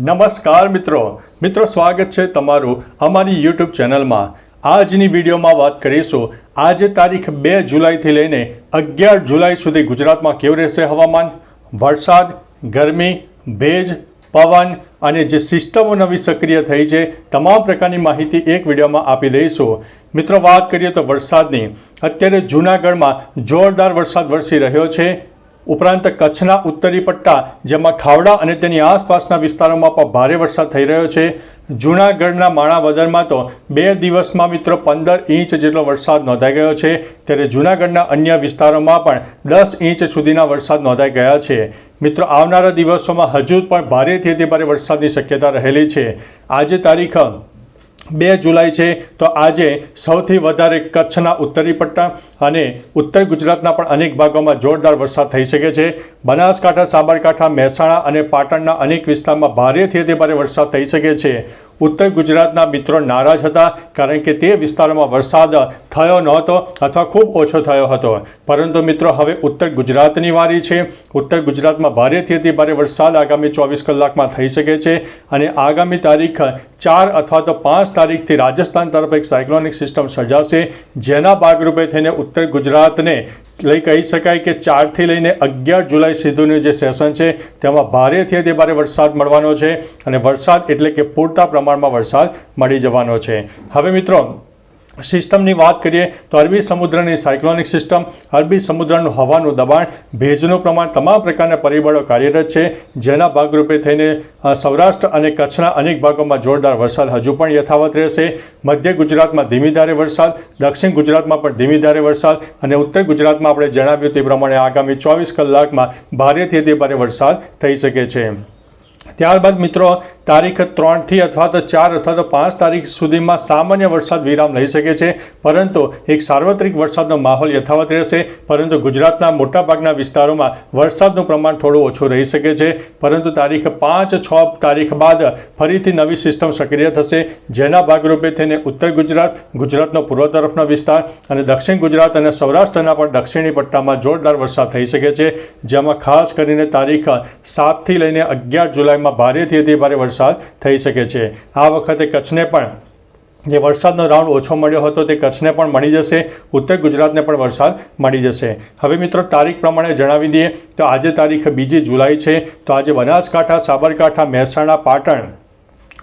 નમસ્કાર મિત્રો. મિત્રો, સ્વાગત છે તમારું અમારી યુટ્યુબ ચેનલમાં. આજની વિડીયોમાં વાત કરીશું. આજે તારીખ બે જુલાઈથી લઈને અગિયાર જુલાઈ સુધી ગુજરાતમાં કેવું રહેશે હવામાન? વરસાદ, ગરમી, ભેજ, પવન અને જે સિસ્ટમો નવી સક્રિય થઈ છે, તમામ પ્રકારની માહિતી એક વિડીયોમાં આપી દઈશું. મિત્રો, વાત કરીએ તો વરસાદની. અત્યારે જૂનાગઢમાં જોરદાર વરસાદ વરસી રહ્યો છે. ઉપરાંત કચ્છના ઉત્તરી પટ્ટા, જેમાં ખાવડા અને તેની આસપાસના વિસ્તારોમાં પણ ભારે વરસાદ થઈ રહ્યો છે. જૂનાગઢના માણાવદરમાં તો બે દિવસમાં મિત્રો પંદર ઇંચ જેટલો વરસાદ નોંધાઈ ગયો છે. ત્યારે જૂનાગઢના અન્ય વિસ્તારોમાં પણ દસ ઇંચ સુધીના વરસાદ નોંધાઈ ગયા છે. મિત્રો, આવનારા દિવસોમાં હજુ પણ ભારેથી અતિ ભારે વરસાદની શક્યતા રહેલી છે. આજે તારીખ બે જુલાઈ છે તો આજે સૌથી વધારે કચ્છના ઉત્તરી પટ્ટા અને ઉત્તર ગુજરાતના પણ અનેક ભાગોમાં જોરદાર વરસાદ થઈ શકે છે. બનાસકાંઠા, સાબરકાંઠા, મહેસાણા અને પાટણના અનેક વિસ્તારમાં ભારેથી અતિ ભારે વરસાદ થઈ શકે છે. ઉત્તર ગુજરાતના મિત્રો નારાજ હતા કારણ કે તે વિસ્તારોમાં વરસાદ થયો નહોતો અથવા ખૂબ ઓછો થયો હતો. પરંતુ મિત્રો, હવે ઉત્તર ગુજરાતની વારી છે. ઉત્તર ગુજરાતમાં ભારેથી અતિ ભારે વરસાદ આગામી ચોવીસ કલાકમાં થઈ શકે છે અને આગામી તારીખ ચાર અથવા તો પાંચ તારીખથી રાજસ્થાન તરફ એક સાયક્લોનિક સિસ્ટમ સર્જાશે, જેના ભાગરૂપે થઈને ઉત્તર ગુજરાતને લઈ કહી શકાય કે ચારથી લઈને અગિયાર જુલાઈ સુધીનું જે સેશન છે, તેમાં ભારેથી અતિ ભારે વરસાદ મળવાનો છે અને વરસાદ એટલે કે પૂરતા પ્રમાણમાં વરસાદ મળી જવાનો છે. હવે મિત્રો સિસ્ટમની વાત કરીએ તો અરબી સમુદ્રની સાયક્લોનિક સિસ્ટમ, અરબી સમુદ્રનું હવાનું દબાણ, ભેજનું પ્રમાણ તમામ પ્રકારના પરિબળો કાર્યરત છે. જેના ભાગરૂપે થઈને સૌરાષ્ટ્ર અને કચ્છના અનેક ભાગોમાં જોરદાર વરસાદ હજુ પણ યથાવત રહેશે. મધ્ય ગુજરાતમાં ધીમી ધારે વરસાદ, દક્ષિણ ગુજરાતમાં પણ ધીમી ધારે વરસાદ અને ઉત્તર ગુજરાતમાં આપણે જણાવ્યું તે પ્રમાણે આગામી ચોવીસ કલાકમાં ભારેથી અતિ ભારે વરસાદ થઈ શકે છે. ત્યારબાદ મિત્રો, તારીખ ત્રણથી અથવા તો ચાર અથવા તો પાંચ તારીખ સુધીમાં સામાન્ય વરસાદ વિરામ લઈ શકે છે. પરંતુ એક સાર્વત્રિક વરસાદનો માહોલ યથાવત રહેશે. પરંતુ ગુજરાતના મોટાભાગના વિસ્તારોમાં વરસાદનું પ્રમાણ થોડું ઓછું રહી શકે છે. પરંતુ તારીખ પાંચ, છ તારીખ બાદ ફરીથી નવી સિસ્ટમ સક્રિય થશે. જેના ભાગરૂપે થઈને ઉત્તર ગુજરાત, ગુજરાતનો પૂર્વ તરફનો વિસ્તાર અને દક્ષિણ ગુજરાત અને સૌરાષ્ટ્રના પણ દક્ષિણી પટ્ટામાં જોરદાર વરસાદ થઈ શકે છે. જેમાં ખાસ કરીને તારીખ સાતથી લઈને અગિયાર જુલાઈમાં ભારેથી અતિ ભારે વરસાદ થઈ શકે છે. આ વખતે કચ્છને પણ જે વરસાદનો રાઉન્ડ ઓછો મળ્યો હતો તે કચ્છને પણ મળી જશે. ઉત્તર ગુજરાતને પણ વરસાદ મળી જશે. હવે મિત્રો તારીખ પ્રમાણે જણાવી દઈએ તો આજે તારીખ બીજી જુલાઈ છે. તો આજે બનાસકાંઠા, સાબરકાંઠા, મહેસાણા, પાટણ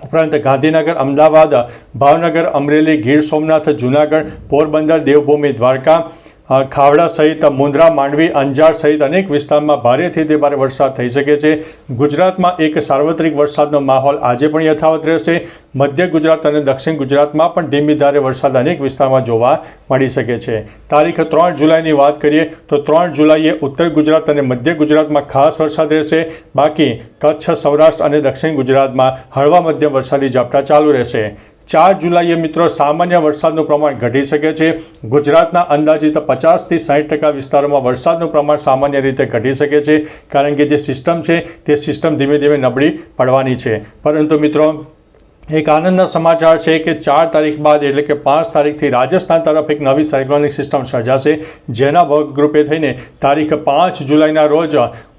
ઉપરાંત ગાંધીનગર, અમદાવાદ, ભાવનગર, અમરેલી, ગીર સોમનાથ, જૂનાગઢ, પોરબંદર, દેવભૂમિ, દ્વારકા ખાવડા સહિત મુંદ્રા, માંડવી, અંજાર સહિત અનેક વિસ્તારમાં ભારેથી તે ભારે વરસાદ થઈ શકે છે. ગુજરાતમાં એક સાર્વત્રિક વરસાદનો માહોલ આજે પણ યથાવત રહેશે. મધ્ય ગુજરાત અને દક્ષિણ ગુજરાતમાં પણ ધીમી ધારે વરસાદ અનેક વિસ્તારમાં જોવા મળી શકે છે. તારીખ ત્રણ જુલાઈની વાત કરીએ તો ત્રણ જુલાઈએ ઉત્તર ગુજરાત અને મધ્ય ગુજરાતમાં ખાસ વરસાદ રહેશે. બાકી કચ્છ, સૌરાષ્ટ્ર અને દક્ષિણ ગુજરાતમાં હળવા મધ્યમ વરસાદી ઝાપટા ચાલુ રહેશે. ચાર જુલાઈએ મિત્રો સામાન્ય વરસાદનું પ્રમાણ ઘટી શકે છે. ગુજરાતના અંદાજિત પચાસથી સાઠ ટકા વિસ્તારોમાં વરસાદનું પ્રમાણ સામાન્ય રીતે ઘટી શકે છે. કારણ કે જે સિસ્ટમ છે તે સિસ્ટમ ધીમે ધીમે નબળી પડવાની છે. પરંતુ મિત્રો એક આનંદના સમાચાર છે કે ચાર તારીખ બાદ એટલે કે પાંચ તારીખથી રાજસ્થાન તરફ એક નવી સાયક્લોનિક સિસ્ટમ સર્જાશે, જેના ભાગરૂપે થઈને તારીખ પાંચ જુલાઈના રોજ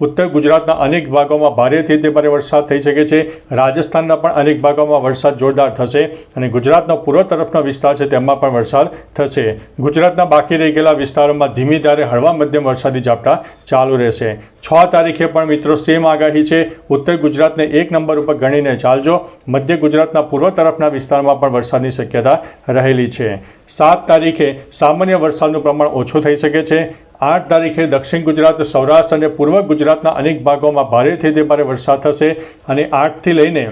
ઉત્તર ગુજરાતના અનેક ભાગોમાં ભારેથી તે ભારે વરસાદ થઈ શકે છે. રાજસ્થાનના પણ અનેક ભાગોમાં વરસાદ જોરદાર થશે અને ગુજરાતનો પૂર્વ તરફનો વિસ્તાર છે તેમાં પણ વરસાદ થશે. ગુજરાતના બાકી રહી ગયેલા વિસ્તારોમાં ધીમી ધારે હળવા મધ્યમ વરસાદી ઝાપટા ચાલુ રહેશે. છ તારીખે પણ મિત્રો સેમ આગાહી છે. ઉત્તર ગુજરાતને એક નંબર ઉપર ગણીને ચાલજો. મધ્ય ગુજરાતના પૂર્વ તરફના વિસ્તારમાં પણ વરસાદની શક્યતા રહેલી છે. સાત તારીખે સામાન્ય વરસાદનું પ્રમાણ ઓછું થઈ શકે છે. આઠ તારીખે દક્ષિણ ગુજરાત, સૌરાષ્ટ્ર અને પૂર્વ ગુજરાતના અનેક ભાગોમાં ભારેથી તે ભારે વરસાદ થશે અને આઠથી લઈને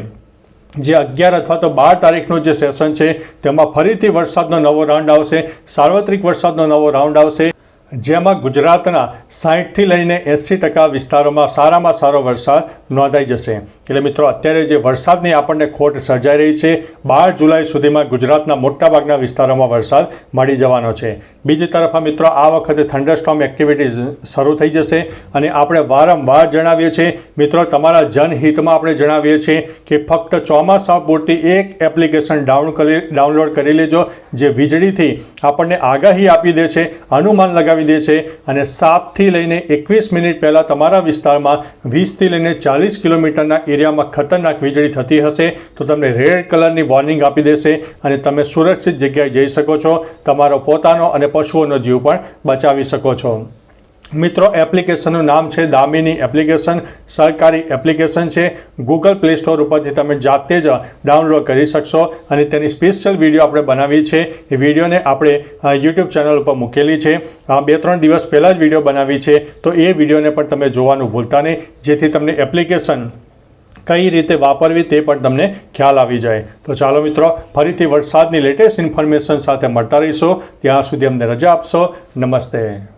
જે અગિયાર અથવા તો બાર તારીખનું જે સેશન છે, તેમાં ફરીથી વરસાદનો નવો રાઉન્ડ આવશે, સાર્વત્રિક વરસાદનો નવો રાઉન્ડ આવશે. જેમાં ગુજરાતના સાહીઠથી લઈને એંસી ટકા વિસ્તારોમાં સારામાં સારો વરસાદ નોંધાઈ જશે. એટલે મિત્રો, અત્યારે જે વરસાદની આપણને ખોટ સર્જાઈ રહી છે, બાર જુલાઈ સુધીમાં ગુજરાતના મોટાભાગના વિસ્તારોમાં વરસાદ મળી જવાનો છે. બીજી તરફ આ મિત્રો, આ વખતે થંડરસ્ટોમ એક્ટિવિટીઝ શરૂ થઈ જશે અને આપણે વારંવાર જણાવીએ છીએ, મિત્રો, તમારા જનહિતમાં આપણે જણાવીએ છીએ કે ફક્ત ચોમાસા પૂરતી એક એપ્લિકેશન ડાઉન કરી ડાઉનલોડ કરી લેજો, જે વીજળીથી આપણને આગાહી આપી દે છે, અનુમાન લગાવી કરાવી દે છે અને સાતથી લઈને એકવીસ મિનિટ પહેલાં તમારા વિસ્તારમાં વીસથી લઈને ચાલીસ કિલોમીટરના એરિયામાં ખતરનાક વીજળી થતી હશે તો તમને રેડ કલરની વોર્નિંગ આપી દેશે અને તમે સુરક્ષિત જગ્યાએ જઈ શકો છો, તમારો પોતાનો અને પશુઓનો જીવ પણ બચાવી શકો છો. મિત્રો, એપ્લિકેશનનું નામ છે દામિની એપ્લિકેશન. સરકારી એપ્લિકેશન છે. ગૂગલ પ્લે સ્ટોર ઉપરથી તમે જાતે જ ડાઉનલોડ કરી શકશો. અને તેની સ્પેશિયલ વીડિયો આપણે બનાવી છે. એ વિડીયોને આપણે યુટ્યુબ ચેનલ ઉપર મૂકેલી છે. બે ત્રણ દિવસ પહેલાં જ વીડિયો બનાવી છે. તો એ વિડીયોને પણ તમે જોવાનું ભૂલતા નહીં. જેથી તમને એપ્લિકેશન કઈ રીતે વાપરવી તે પણ તમને ખ્યાલ આવી જાય. તો ચાલો મિત્રો, ફરીથી વરસાદની લેટેસ્ટ ઇન્ફોર્મેશન સાથે મળતા રહીશું. ત્યાં સુધી અમને રજા આપશો. નમસ્તે.